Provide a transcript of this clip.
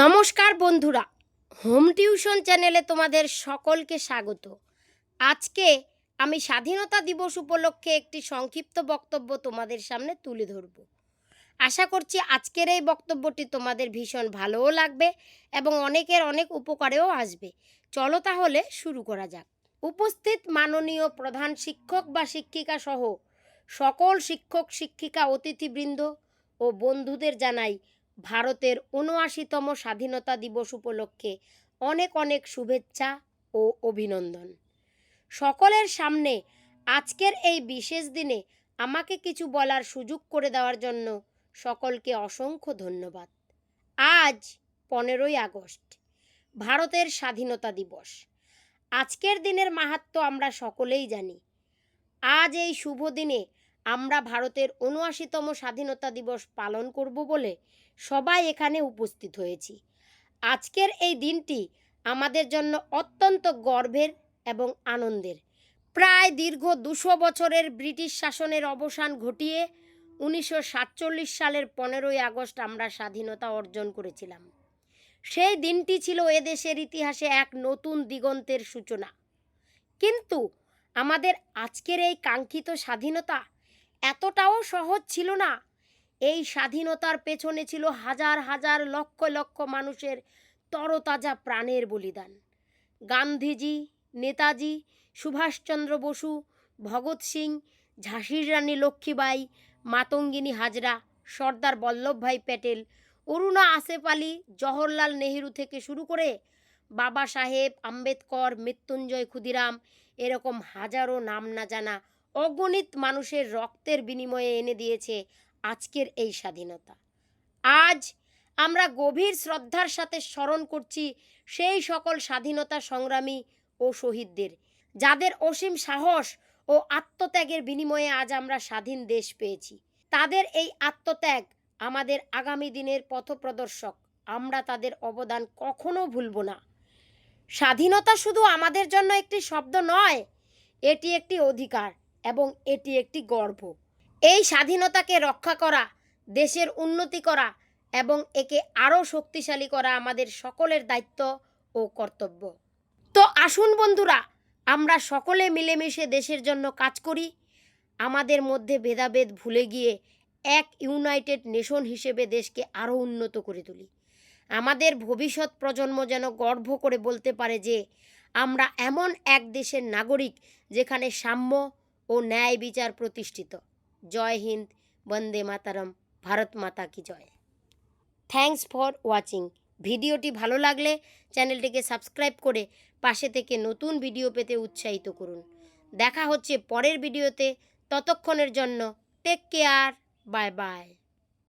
নমস্কার বন্ধুরা, home tuition চ্যানেলে তোমাদের সকলকে স্বাগত। আজকে আমি স্বাধীনতা দিবস উপলক্ষে একটি সংক্ষিপ্ত বক্তব্য তোমাদের সামনে তুলে ধরব। আশা করছি আজকের এই বক্তব্যটি তোমাদের ভীষণ ভালোও লাগবে এবং অনেকের অনেক উপকারেও আসবে। চলো তাহলে শুরু করা যাক। উপস্থিত মাননীয় প্রধান শিক্ষক বা শিক্ষিকা সহ সকল শিক্ষক, শিক্ষিকা, অতিথিবৃন্দ ও বন্ধুদের জানাই ভারতের উনআশিতম স্বাধীনতা দিবস উপলক্ষে অনেক অনেক শুভেচ্ছা ও অভিনন্দন। সকলের সামনে আজকের এই বিশেষ দিনে আমাকে কিছু বলার সুযোগ করে দেওয়ার জন্য সকলকে অসংখ্য ধন্যবাদ। আজ পনেরোই আগস্ট, ভারতের স্বাধীনতা দিবস। আজকের দিনের মাহাত্ম্য আমরা সকলেই জানি। আজ এই শুভ দিনে আমরা ভারতের উনআশিতম স্বাধীনতা দিবস পালন করব বলে সবাই এখানে উপস্থিত হয়েছি। আজকের এই দিনটি আমাদের জন্য অত্যন্ত গর্বের এবং আনন্দের। প্রায় দীর্ঘ দুশো বছরের ব্রিটিশ শাসনের অবসান ঘটিয়ে উনিশশো সাতচল্লিশ সালের পনেরোই আগস্ট আমরা স্বাধীনতা অর্জন করেছিলাম। সেই দিনটি ছিল এদেশের ইতিহাসে এক নতুন দিগন্তের সূচনা। কিন্তু আমাদের আজকের এই কাঙ্ক্ষিত স্বাধীনতা এতটাও সহজ ছিল না। এই স্বাধীনতার পেছনে ছিল হাজার হাজার লক্ষ লক্ষ মানুষের তরতাজা প্রাণের বলিদান। গান্ধীজি, নেতাজি, সুভাষচন্দ্র বসু, ভগৎ সিং, ঝাঁসির রানী লক্ষ্মীবাই, মাতঙ্গিনী হাজরা, সর্দার বল্লভভাই প্যাটেল, অরুণা আসেফ আলী, জওহরলাল নেহেরু থেকে শুরু করে বাবা সাহেব, আম্বেদকর, মৃত্যুঞ্জয় ক্ষুদিরাম, এরকম হাজারো নাম না জানা অগণিত মানুষের রক্তের বিনিময়ে এনে দিয়েছে আজকের এই স্বাধীনতা। আজ আমরা গভীর শ্রদ্ধার সাথে স্মরণ করছি সেই সকল স্বাধীনতা সংগ্রামী ও শহীদদের, যাদের অসীম সাহস ও আত্মত্যাগের বিনিময়ে আজ আমরা স্বাধীন দেশ পেয়েছি। তাদের এই আত্মত্যাগ আমাদের আগামী দিনের পথপ্রদর্শক। আমরা তাদের অবদান কখনো ভুলব না। স্বাধীনতা শুধু আমাদের জন্য একটি শব্দ নয়, এটি একটি অধিকার। এবং এটি একটি গর্ব। এই স্বাধীনতাকে রক্ষা করা, দেশের উন্নতি করা এবং একে আরও শক্তিশালী করা আমাদের সকলের দায়িত্ব ও কর্তব্য। তো আসুন বন্ধুরা, আমরা সকলে মিলেমিশে দেশের জন্য কাজ করি। আমাদের মধ্যে ভেদাভেদ ভুলে গিয়ে এক ইউনাইটেড নেশন হিসেবে দেশকে আরও উন্নত করে তুলি। আমাদের ভবিষ্যৎ প্রজন্ম যেন গর্ব করে বলতে পারে যে, আমরা এমন এক দেশের নাগরিক যেখানে সাম্য ও ন্যায় বিচার প্রতিষ্ঠিত। জয় হিন্দ, বন্দে মাতারম, ভারত মাতা কি জয়। Thanks for watching. ভিডিওটি ভালো লাগলে চ্যানেলটিকে সাবস্ক্রাইব করে পাশে থেকে নতুন ভিডিও পেতে উৎসাহিত করুন। দেখা হচ্ছে পরের ভিডিওতে। ততক্ষণের জন্য টেক কেয়ার বাই বাই